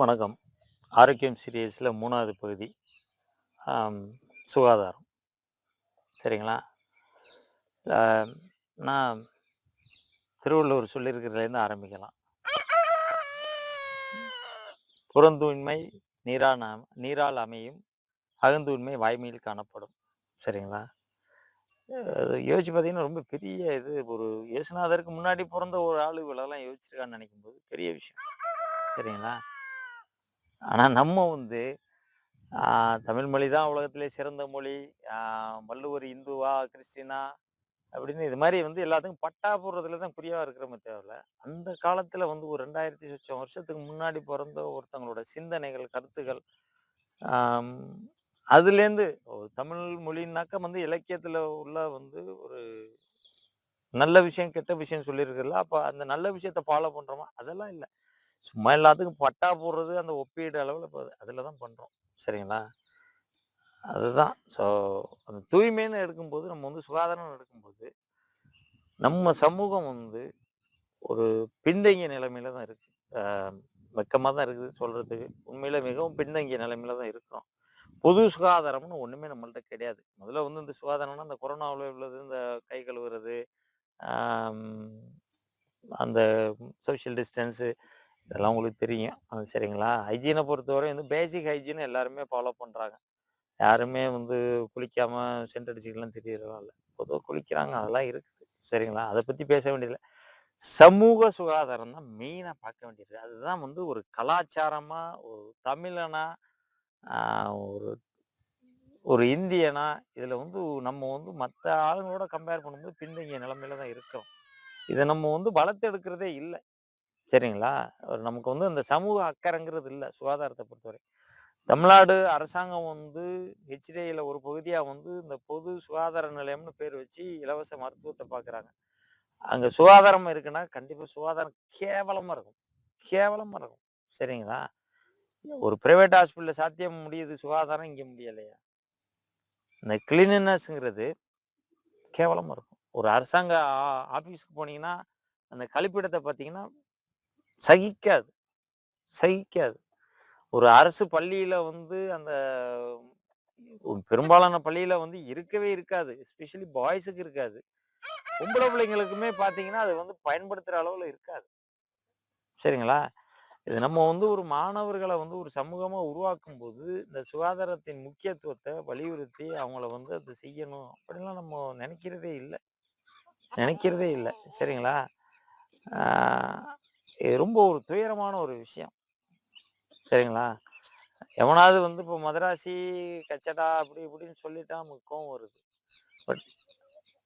வணக்கம். ஆரோக்கியம் சீரியஸில் மூணாவது பகுதி சுகாதாரம். சரிங்களா? நான் திருவள்ளுவர் சொல்லியிருக்கிறதுலேருந்து ஆரம்பிக்கலாம். புறந்தூய்மை நீரான நீரால் அமையும் அகந்தூய்மை வாய்மையில் காணப்படும். சரிங்களா? யோசிச்சு பார்த்தீங்கன்னா ரொம்ப பெரிய இது ஒரு இயேசுநாதருக்கு முன்னாடி பிறந்த ஒரு ஆளு இவ்வளோலாம் யோசிச்சிருக்கான்னு நினைக்கும் போது பெரிய விஷயம். சரிங்களா? ஆனால் நம்ம வந்து தமிழ் மொழி தான் உலகத்திலே சிறந்த மொழி. வள்ளுவர் இந்துவா கிறிஸ்டினா அப்படின்னு இது மாதிரி வந்து எல்லாத்துக்கும் பட்டா போடுறதுல தான் குறியாக இருக்கிறோமே தேவையில்ல அந்த காலத்தில் வந்து ஒரு ரெண்டாயிரத்தி சொச்சம் வருஷத்துக்கு முன்னாடி பிறந்த ஒருத்தங்களோட சிந்தனைகள் கருத்துக்கள் அதுலேருந்து தமிழ் மொழின்னாக்க வந்து இலக்கியத்தில் உள்ள வந்து ஒரு நல்ல விஷயம் கெட்ட விஷயம் சொல்லியிருக்குல்ல அப்போ அந்த நல்ல விஷயத்த ஃபாலோ பண்ணுறோமா அதெல்லாம் இல்லை. சும்மா எல்லாத்துக்கும் பட்டா போடுறது அந்த ஒப்பீடு அளவில் இப்போ அதில் தான் பண்ணுறோம் சரிங்களா? அதுதான். ஸோ அந்த தூய்மைன்னு எடுக்கும்போது நம்ம வந்து சுகாதாரம் எடுக்கும்போது நம்ம சமூகம் வந்து ஒரு பின்தங்கிய நிலைமையில தான் இருக்கு. வெக்கமாக தான் இருக்குது சொல்கிறதுக்கு உண்மையில் மிகவும் பின்தங்கிய நிலைமையில தான் இருக்கிறோம். பொது சுகாதாரம்னு ஒன்றுமே நம்மள்ட்ட கிடையாது. முதல்ல வந்து இந்த சுகாதாரம்னா இந்த கொரோனாவில் உள்ளது இந்த கை கழுவுறது அந்த சோஷியல் டிஸ்டன்ஸு இதெல்லாம் உங்களுக்கு தெரியும். அது சரிங்களா? ஹைஜீனை பொறுத்தவரை வந்து பேசிக் ஹைஜீனை எல்லாருமே ஃபாலோ பண்ணுறாங்க யாருமே வந்து குளிக்காமல் சென்ட் அடிச்சுக்கலாம் தெரியறதா இல்லை. பொதுவாக குளிக்கிறாங்க. அதெல்லாம் இருக்குது. சரிங்களா? அதை பற்றி பேச வேண்டியதில்லை. சமூக சுகாதாரம் தான் மெயினாக பார்க்க வேண்டியது. அதுதான் வந்து ஒரு கலாச்சாரமாக ஒரு தமிழனா ஒரு ஒரு இந்தியனா இதில் வந்து நம்ம வந்து மற்ற ஆளுங்களோட கம்பேர் பண்ணும்போது பின்தங்கிய நிலமையில தான் இருக்கிறோம். இதை நம்ம வந்து வளர்த்தெடுக்கிறதே இல்லை. சரிங்களா? ஒரு நமக்கு வந்து அந்த சமூக அக்கறைங்கிறது இல்லை சுகாதாரத்தை பொறுத்தவரை. தமிழ்நாடு அரசாங்கம் வந்து ஹெச்டிஐயில் ஒரு பகுதியாக வந்து இந்த பொது சுகாதார நிலையம்னு பேர் வச்சு இலவச மருத்துவத்தை பார்க்குறாங்க அங்கே சுகாதாரம் இருக்குன்னா கண்டிப்பாக சுகாதாரம் கேவலமாக இருக்கும். கேவலமாக இருக்கும். சரிங்களா? ஒரு பிரைவேட் ஹாஸ்பிட்டலில் சாத்தியம் முடியுது சுகாதாரம் இங்கே முடியலையா? இந்த கிளீனஸ்ங்கிறது கேவலமாக இருக்கும். ஒரு அரசாங்க ஆஃபீஸுக்கு போனீங்கன்னா அந்த கழிப்பிடத்தை பார்த்தீங்கன்னா சகிக்காது. சகிக்காது. ஒரு அரசு பள்ளியில வந்து அந்த பெரும்பாலான பள்ளியில வந்து இருக்கவே இருக்காது. எஸ்பெஷலி பாய்ஸுக்கு இருக்காது. பொம்பளை பிள்ளைங்களுக்குமே பார்த்தீங்கன்னா அது வந்து பயன்படுத்துகிற அளவில் இருக்காது. சரிங்களா? இது நம்ம வந்து ஒரு மாணவர்களை வந்து ஒரு சமூகமாக உருவாக்கும் போது இந்த சுகாதாரத்தின் முக்கியத்துவத்தை வலியுறுத்தி அவங்கள வந்து அதை செய்யணும் அப்படிலாம் நம்ம நினைக்கிறதே இல்லை. நினைக்கிறதே இல்லை. சரிங்களா? இது ரொம்ப ஒரு துயரமான ஒரு விஷயம். சரிங்களா? எவனாவது வந்து இப்போ மதராசி கச்சடா அப்படி இப்படின்னு சொல்லிட்டா நமக்கு கோவம் வருது. பட்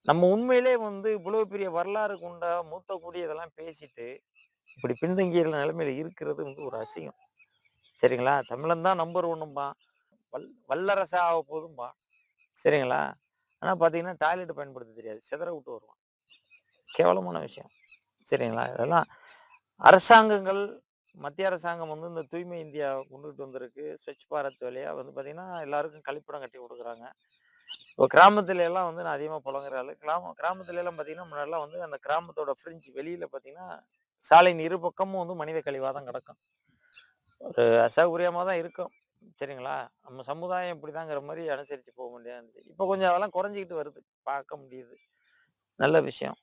நம்ம உண்மையிலே வந்து இவ்வளவு பெரிய வரலாறு கொண்ட மூத்த கூடி இதெல்லாம் பேசிட்டு இப்படி பின்தங்கிய நிலைமையில இருக்கிறது வந்து ஒரு அசிங்கம். சரிங்களா? தமிழன் தான் நம்பர் ஒன்றும்பா வல் வல்லரசா ஆக போதும்பா. சரிங்களா? ஆனால் பார்த்தீங்கன்னா டாய்லெட் பயன்படுத்த தெரியாது. சிதற விட்டு வருவான். கேவலமான விஷயம். சரிங்களா? இதெல்லாம் அரசாங்கங்கள் மத்திய அரசாங்கம் வந்து இந்த தூய்மை இந்தியா கொண்டுகிட்டு வந்திருக்கு. ஸ்வச் பாரத் வழியாக வந்து பார்த்தீங்கன்னா எல்லாருக்கும் கழிப்பிடம் கட்டி கொடுக்குறாங்க. இப்போ கிராமத்துல எல்லாம் வந்து நான் அதிகமாக புலங்குற ஆள். கிராம கிராமத்துல எல்லாம் பார்த்தீங்கன்னா முன்னாடிலாம் வந்து அந்த கிராமத்தோட ஃப்ரிட்ஜ் வெளியில பார்த்தீங்கன்னா சாலையின் இரு பக்கமும் வந்து மனித கழிவாக தான் கிடக்கும். ஒரு அசௌகரியமாக தான் இருக்கும். சரிங்களா? நம்ம சமுதாயம் இப்படிதாங்கிற மாதிரி அனுசரித்து போக முடியாது. இப்போ கொஞ்சம் அதெல்லாம் குறைஞ்சிக்கிட்டு வருது. பார்க்க முடியுது. நல்ல விஷயம்.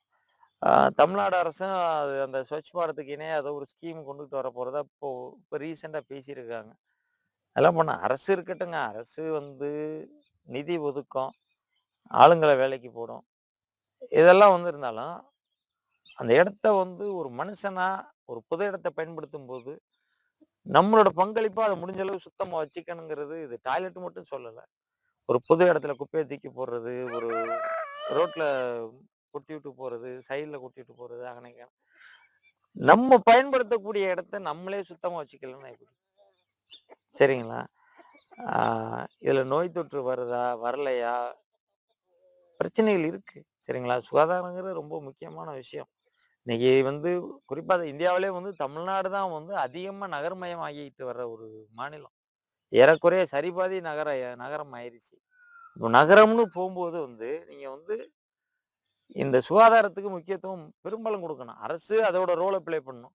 தமிழ்நாடு அரசும் அது அந்த ஸ்வச் பாரத்துக்கு இணைய அதை ஒரு ஸ்கீம் கொண்டுகிட்டு வர போகிறத இப்போ இப்போ ரீசெண்டாக பேசியிருக்காங்க. அதெல்லாம் பண்ண அரசு இருக்கட்டுங்க அரசு வந்து நிதி ஒதுக்கும் ஆளுங்களை வேலைக்கு போடும். இதெல்லாம் வந்து இருந்தாலும் அந்த இடத்த வந்து ஒரு மனுஷனா ஒரு புது இடத்த பயன்படுத்தும் போது நம்மளோட பங்களிப்பாக அதை முடிஞ்ச அளவு சுத்தமாக வச்சுக்கணுங்கிறது இது டாய்லெட் மட்டும் சொல்லலை. ஒரு புது இடத்துல குப்பையை தூக்கி போடுறது ஒரு ரோட்டில் கொட்டி விட்டு போறது சைடில் கொட்டி விட்டு போறது அங்கனைக்கு நம்ம பயன்படுத்தக்கூடிய இடத்த நம்மளே சுத்தமாக வச்சுக்கலன்னா எப்படி? சரிங்களா? இதில் நோய் தொற்று வருதா வரலையா? பிரச்சனைகள் இருக்கு சரிங்களா? சுகாதாரங்கிறது ரொம்ப முக்கியமான விஷயம். இன்னைக்கு வந்து குறிப்பாக இந்தியாவிலே வந்து தமிழ்நாடு தான் வந்து அதிகமாக நகர்மயம் ஆகிட்டு வர்ற ஒரு மாநிலம். ஏறக்குறைய சரிபாதி நகர நகரம் ஆயிருச்சு. இப்போ நகரம்னு போகும்போது வந்து நீங்கள் வந்து இந்த சுகாதாரத்துக்கு முக்கியத்துவம் பெரும்பாலும் கொடுக்கணும் அரசு அதோட ரோலை ப்ளே பண்ணணும்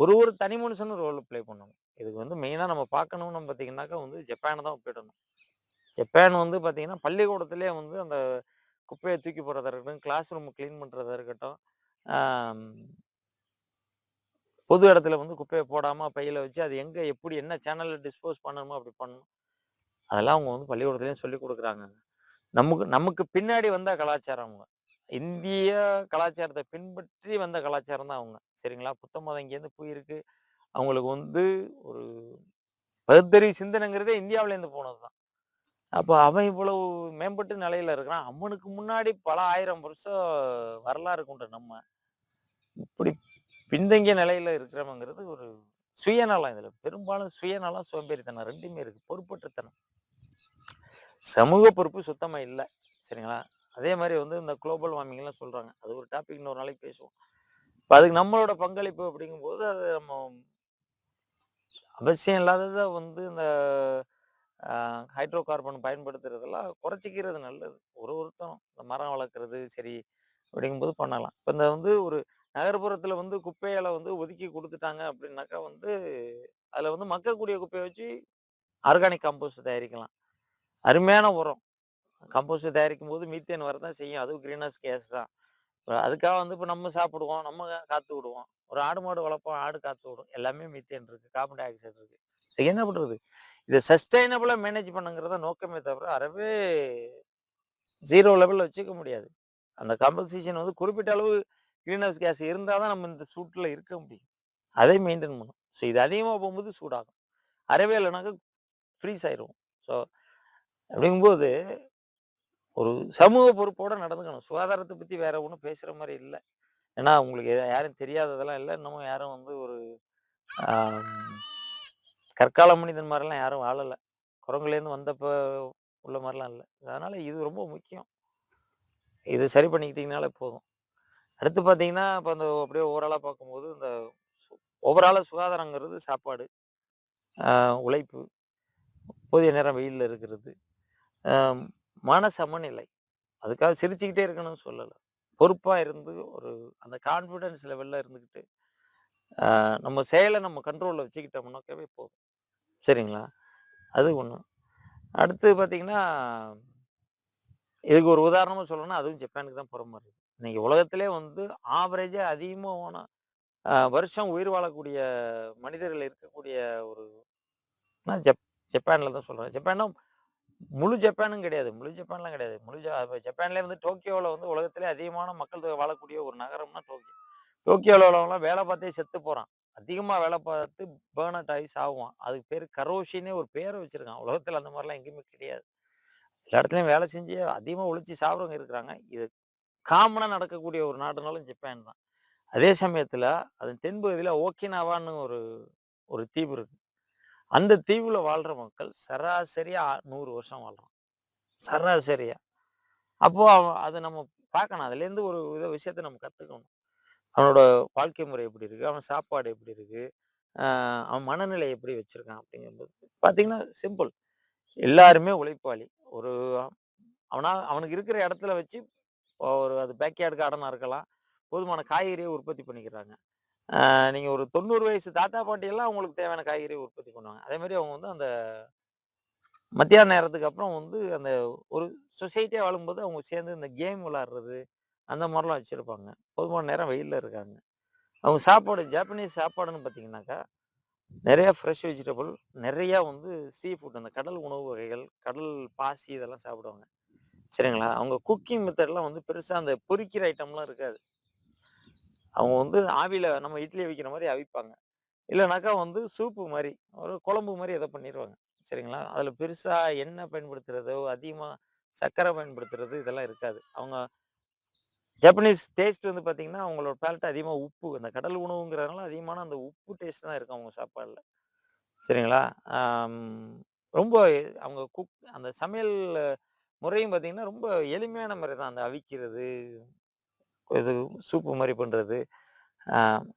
ஒரு ஒரு தனி மனுஷனும் ரோலை ப்ளே பண்ணணும் இதுக்கு வந்து மெயினாக நம்ம பார்க்கணும்னு பார்த்தீங்கன்னாக்கா வந்து ஜப்பானை தான் ஒப்பிடணும். ஜப்பான் வந்து பார்த்தீங்கன்னா, பள்ளிக்கூடத்துலேயே வந்து அந்த குப்பையை தூக்கி போடுறதா இருக்கட்டும், கிளாஸ் ரூம் க்ளீன் பண்ணுறதா இருக்கட்டும், பொது இடத்துல வந்து குப்பையை போடாமல் பையில வச்சு, அது எங்கே எப்படி என்ன சேனலில் டிஸ்போஸ் பண்ணணுமோ அப்படி பண்ணணும். அதெல்லாம் அவங்க வந்து பள்ளிக்கூடத்துலேயும் சொல்லிக் கொடுக்குறாங்க நமக்கு நமக்கு பின்னாடி வந்த கலாச்சாரம் அவங்க. இந்திய கலாச்சாரத்தை பின்பற்றி வந்த கலாச்சாரம் தான் அவங்க. சரிங்களா? புத்த மதம் இங்கேருந்து போயிருக்கு. அவங்களுக்கு வந்து ஒரு பகுத்தறிவு சிந்தனைங்கிறதே இந்தியாவிலேருந்து போனது தான். அப்போ அவன் இவ்வளவு மேம்பட்டு நிலையில இருக்கிறான். அவனுக்கு முன்னாடி பல ஆயிரம் வருஷம் வரலாறு கொண்ட நம்ம, இப்படி பின்தங்கிய நிலையில இருக்கிறவங்கிறது ஒரு சுயநலம் இதுல. பெரும்பாலும் சுயநலம், சோம்பேறித்தனம் ரெண்டுமே இருக்கு. பொறுப்பற்றத்தனம். சமூக பொறுப்பு சுத்தமா இல்லை சரிங்களா? அதே மாதிரி வந்து இந்த குளோபல் வார்மிங்லாம் சொல்கிறாங்க அது ஒரு டாபிக் இன்னொரு நாளைக்கு பேசுவோம். இப்போ அதுக்கு நம்மளோட பங்களிப்பு அப்படிங்கும்போது, அது நம்ம அவசியம் இல்லாதத வந்து இந்த ஹைட்ரோ கார்பன் பயன்படுத்துறதெல்லாம் குறைச்சிக்கிறது நல்லது. ஒரு ஒருத்தரும் இந்த மரம் வளர்க்குறது சரி, அப்படிங்கும்போது பண்ணலாம். இப்போ இந்த வந்து ஒரு நகர்ப்புறத்தில் வந்து குப்பைகள வந்து ஒதுக்கி கொடுத்துட்டாங்க அப்படின்னாக்கா வந்து, அதில் வந்து மக்கக்கூடிய குப்பையை வச்சு ஆர்கானிக் காம்போஸ்ட் தயாரிக்கலாம். அருமையான உரம். கம்போஸ்ட் தயாரிக்கும்போது மீத்தேன் வரதான் செய்யும். அதுவும் கிரீன் ஹவுஸ் கேஸ் தான். அதுக்காக வந்து இப்போ நம்ம சாப்பிடுவோம், நம்ம காத்து விடுவோம். ஒரு ஆடு, மாடு வளர்ப்போம், ஆடு காத்து விடும். எல்லாமே மீத்தேன் இருக்கு. கார்பன் டை ஆக்சைடு இருக்கு. என்ன பண்றது? இதை சஸ்டைனபிளா மேனேஜ் பண்ணுங்கிறத நோக்கமே தவிர, அறவே ஜீரோ லெவலில் வச்சுக்க முடியாது. அந்த கம்போசிஷன் வந்து குறிப்பிட்ட அளவு கிரீன் ஹவுஸ் கேஸ் இருந்தால் தான் நம்ம இந்த சூட்டில் இருக்க முடியும். அதை மெயின்டைன் பண்ணும் ஸோ இது அதிகமாக போகும்போது சூடாகும். அறவே இல்லைனாக்கா ஃப்ரீஸ் ஆயிருவோம். ஸோ அப்படிங்கும்போது, ஒரு சமூக பொறுப்போட நடந்துக்கணும். சுகாதாரத்தை பத்தி வேற ஒன்றும் பேசுற மாதிரி இல்லை ஏன்னா உங்களுக்கு யாரும் தெரியாததெல்லாம் இல்லை இன்னமும் யாரும் வந்து ஒரு கற்கால மனிதன் மாதிரிலாம் யாரும் வாழலை குரங்குலேருந்து வந்தப்ப உள்ள மாதிரிலாம் இல்லை அதனால இது ரொம்ப முக்கியம். இது சரி பண்ணிக்கிட்டீங்கனாலே போதும். அடுத்து பார்த்தீங்கன்னா, இப்போ அந்த அப்படியே ஓவராலாக பார்க்கும்போது, இந்த சு சுகாதாரங்கிறது சாப்பாடு, உழைப்பு, போதிய நேரம் வெயிலில் இருக்கிறது, மன சமநிலை. அதுக்காக சிரிச்சுக்கிட்டே இருக்கணும்னு சொல்லலை பொறுப்பாக இருந்து ஒரு அந்த கான்ஃபிடன்ஸ் லெவலில் இருந்துக்கிட்டு நம்ம செயலை நம்ம கண்ட்ரோலில் வச்சுக்கிட்டோம்னாக்கவே போதும். சரிங்களா? அது ஒன்று அடுத்து பார்த்திங்கன்னா இதுக்கு ஒரு உதாரணமாக சொல்லணும்னா, அதுவும் ஜப்பானுக்கு தான் போகிற மாதிரி இன்னைக்கு உலகத்திலே வந்து ஆவரேஜாக அதிகமான அ வருஷம் உயிர் வாழக்கூடிய மனிதர்கள் இருக்கக்கூடிய ஒரு நான் ஜப் ஜப்பானில் தான் சொல்கிறேன் ஜப்பானும் முழு ஜப்பானும் கிடையாது. முழு ஜப்பான்லாம் கிடையாது. முழு ஜப்பான்ல அப்ப வந்து டோக்கியோவில் வந்து உலகத்திலே அதிகமான மக்கள் தொகை வாழக்கூடிய ஒரு நகரம்னா டோக்கியோ. டோக்கியோவில் உள்ளவங்களாம் வேலை பார்த்தே செத்து போகிறான் அதிகமாக வேலை பார்த்து பேர்ன் அவுட் ஆகி சாகுவான் அதுக்கு பேர் கரோஷின்னே ஒரு பேரை வச்சுருக்கான் உலகத்தில் அந்த மாதிரிலாம் எங்கேயுமே கிடையாது. எல்லா இடத்துலயும் வேலை செஞ்சு அதிகமாக ஒழிச்சு சாப்பிட்றவங்க இருக்கிறாங்க. இது காமனாக நடக்கக்கூடிய ஒரு நாடுனாலும் ஜப்பான் தான். அதே சமயத்தில் அதன் தென்பகுதியில் ஓக்கினாவான்னு ஒரு ஒரு தீவு இருக்கு. அந்த தீவுல வாழ்ற மக்கள் சராசரியா 100 வருஷம் வாழ்றான். சராசரியா. அப்போ அவன் அத நம்ம பார்க்கணும். அதுலேருந்து ஒரு வித விஷயத்த நம்ம கத்துக்கணும். அவனோட வாழ்க்கை முறை எப்படி இருக்கு? அவன் சாப்பாடு எப்படி இருக்கு? அ அவன் மனநிலை எப்படி வச்சிருக்கான்? அப்படிங்கும்போது பார்த்தீங்கன்னா, சிம்பிள். எல்லாருமே உழைப்பாளி. ஒரு அவனா அவனுக்கு இருக்கிற இடத்துல வச்சு ஒரு அது பேக்யார்டு கார்டனா இருக்கலாம். போதுமான காய்கறிய உற்பத்தி பண்ணிக்கிறாங்க. நீங்கள் ஒரு 90 வயசு தாத்தா, பாட்டியெல்லாம் அவங்களுக்கு தேவையான காய்கறி உற்பத்தி பண்ணுவாங்க. அதே மாதிரி அவங்க வந்து அந்த மத்தியான நேரத்துக்கு அப்புறம் வந்து அந்த ஒரு சொசைட்டியாக வாழும்போது அவங்க சேர்ந்து இந்த கேம் விளாடுறது அந்த மாதிரிலாம் வச்சுருப்பாங்க போதுமான நேரம் வெயிலில் இருக்காங்க. அவங்க சாப்பாடு ஜாப்பனீஸ் சாப்பாடுன்னு பார்த்தீங்கன்னாக்கா, நிறையா ஃப்ரெஷ் வெஜிடபிள், நிறையா வந்து சீ ஃபுட் அந்த கடல் உணவு வகைகள், கடல் பாசி இதெல்லாம் சாப்பிடுவாங்க. சரிங்களா? அவங்க குக்கிங் மெத்தட்லாம் வந்து பெருசாக அந்த பொரிக்கிற ஐட்டம்லாம் இருக்காது. அவங்க வந்து ஆவியில நம்ம இட்லி அவிக்கிற மாதிரி அவிப்பாங்க. இல்லைனாக்கா வந்து சூப்பு மாதிரி ஒரு குழம்பு மாதிரி எதை பண்ணிடுவாங்க சரிங்களா? அதில் பெருசாக எண்ணெய் பயன்படுத்துறதோ, அதிகமாக சர்க்கரை பயன்படுத்துறது இதெல்லாம் இருக்காது. அவங்க ஜப்பனீஸ் டேஸ்ட் வந்து பார்த்தீங்கன்னா, அவங்களோட பேலட்டு அதிகமாக உப்பு. அந்த கடல் உணவுங்கிறதுனால அதிகமான அந்த உப்பு டேஸ்ட் தான் இருக்கும் அவங்க சாப்பாடில் சரிங்களா? ரொம்ப அவங்க குக் அந்த சமையல் முறையும் பார்த்தீங்கன்னா, ரொம்ப எளிமையான முறை தான். அந்த அவிக்கிறது, இது சூப்பு மாதிரி பண்ணுறது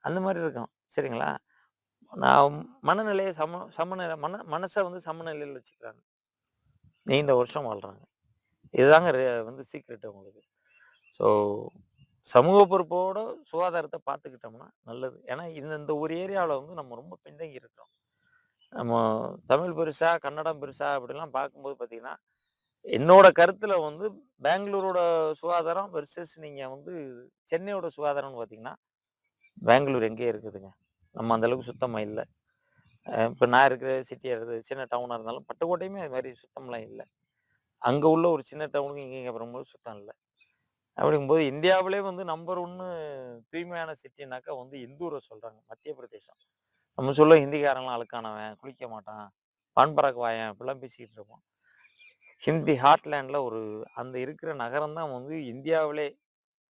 அந்த மாதிரி இருக்கும். சரிங்களா? நான் மனநிலையை சம சமநிலை மன மனசை வந்து சமநிலையில் வச்சுக்கிறாங்க. நீண்ட வருஷம் வாழ்றாங்க. இதுதாங்க வந்து சீக்ரெட் உங்களுக்கு ஸோ சமூக பொறுப்போட சுகாதாரத்தை பார்த்துக்கிட்டோம்னா நல்லது. ஏன்னா இந்த இந்த ஒரு ஏரியாவில் வந்து நம்ம ரொம்ப பின்தங்கி இருக்கிறோம். நம்ம தமிழ் பெருசா, கன்னடம் பெருசா அப்படிலாம் பார்க்கும்போது பார்த்தீங்கன்னா, என்னோட கருத்துல வந்து பெங்களூரோட சுகாதாரம் வெர்சஸ் நீங்க வந்து சென்னையோட சுகாதாரம்னு பார்த்தீங்கன்னா, பெங்களூர் எங்கேயே இருக்குதுங்க. நம்ம அந்த அளவுக்கு சுத்தமா இல்லை இப்போ நான் இருக்கிற சிட்டியா இருக்குது சின்ன டவுனாக இருந்தாலும் பட்டுக்கோட்டையுமே அது மாதிரி சுத்தம்லாம் இல்லை அங்கே உள்ள ஒரு சின்ன டவுனுக்கு இங்கே வரும்போது சுத்தம் இல்லை அப்படிங்கும்போது இந்தியாவிலே வந்து நம்பர் ஒன்று தூய்மையான சிட்டினாக்கா வந்து இந்தூரை சொல்கிறாங்க மத்திய பிரதேசம். நம்ம சொல்ல ஹிந்திக்காரன்லாம் அழுக்கானவன், குளிக்க மாட்டான், பான் வாயன் அப்படிலாம் பேசிக்கிட்டு இருப்போம். ஹிந்தி ஹார்ட்லேண்டில் ஒரு அந்த இருக்கிற நகரம் தான் வந்து இந்தியாவிலே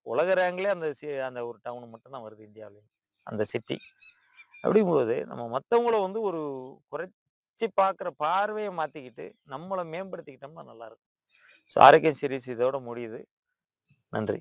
உலக ரேங்கிலே அந்த சி அந்த ஒரு டவுன் மட்டும் தான் வருது இந்தியாவிலே. அந்த சிட்டி. அப்படிங்கும்போது நம்ம மற்றவங்கள வந்து ஒரு குறைச்சி பார்க்குற பார்வையை மாற்றிக்கிட்டு நம்மளை மேம்படுத்திக்கிட்டோம்னா நல்லாயிருக்கும் ஸோ ஆரோக்கியம் சீரிஸ் இதோட முடியுது. நன்றி.